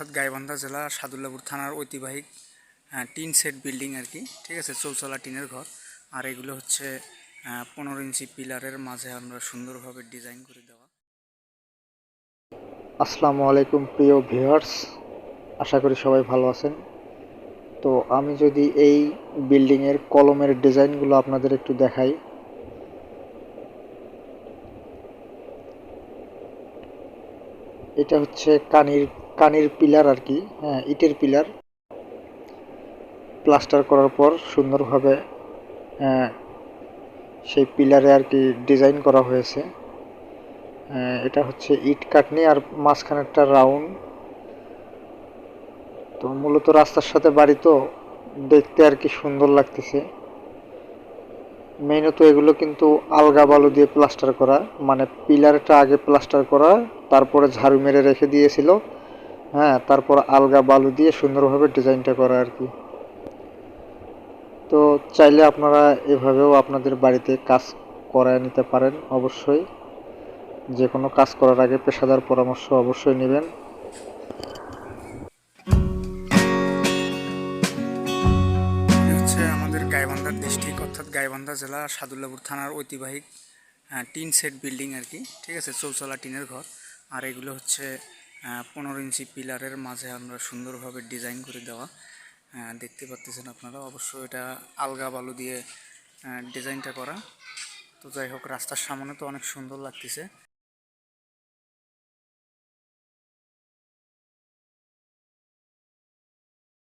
অর্থাৎ গাইবান্ধা জেলা সাদুল্লাপুর থানার ঐতিবাহিক টিন সেট বিল্ডিং আর কি। ঠিক আছে? চৌচলা টিনের ঘর। আর এগুলো হচ্ছে পনেরো ইঞ্চি পিলারের মাঝে আমরা সুন্দরভাবে ডিজাইন করে দেওয়া। আসসালামু আলাইকুম প্রিয় ভিউয়ার্স। আশা করি সবাই ভালো আছেন। তো আমি যদি এই বিল্ডিংয়ের কলমের ডিজাইনগুলো আপনাদের একটু দেখাই। এটা হচ্ছে কানির কানির পিলার আর কি হ্যাঁ ইটের পিলার প্লাস্টার করার পর সুন্দরভাবে আহ, সেই পিলারে আর কি ডিজাইন করা হয়েছে। আহ, এটা হচ্ছে ইট কাটনি আর মাঝখানেরটা রাউন্ড তো মূলত রাস্তার সাথে বাড়ি তো দেখতে আর কি সুন্দর লাগতেছে। মেইনত এগুলো কিন্তু আলগা বালু দিয়ে প্লাস্টার করা মানে পিলারটা আগে প্লাস্টার করা তারপরে ঝাড়ু মেরে রেখে দিয়েছিল। হ্যাঁ তারপর আলগা বালু দিয়ে সুন্দরভাবে ডিজাইনটা করা আর কি। তো চাইলে আপনারা এভাবেও আপনাদের বাড়িতে কাজ করায় নিতে পারেন অবশ্যই। যে কোনো কাজ করার আগে পেশাদার পরামর্শ অবশ্যই নেবেন। আমাদের গাইবান্ধার ডিস্ট্রিক্ট অর্থাৎ গাইবান্ধা জেলা সাদুল্লাপুর থানার আহ, টিন সেট বিল্ডিং আর কি। ঠিক আছে? চৌচলা টিনের ঘর। আর এগুলো হচ্ছে পনেরো ইঞ্চি পিলারের মাঝে আমরা সুন্দরভাবে ডিজাইন করে দেওয়া দেখতে পাচ্ছেন আপনারা। অবশ্য এটা আলগা বালু দিয়ে ডিজাইনটা করা। তো যাই হোক, রাস্তার সামনে তো অনেক সুন্দর লাগতেছে।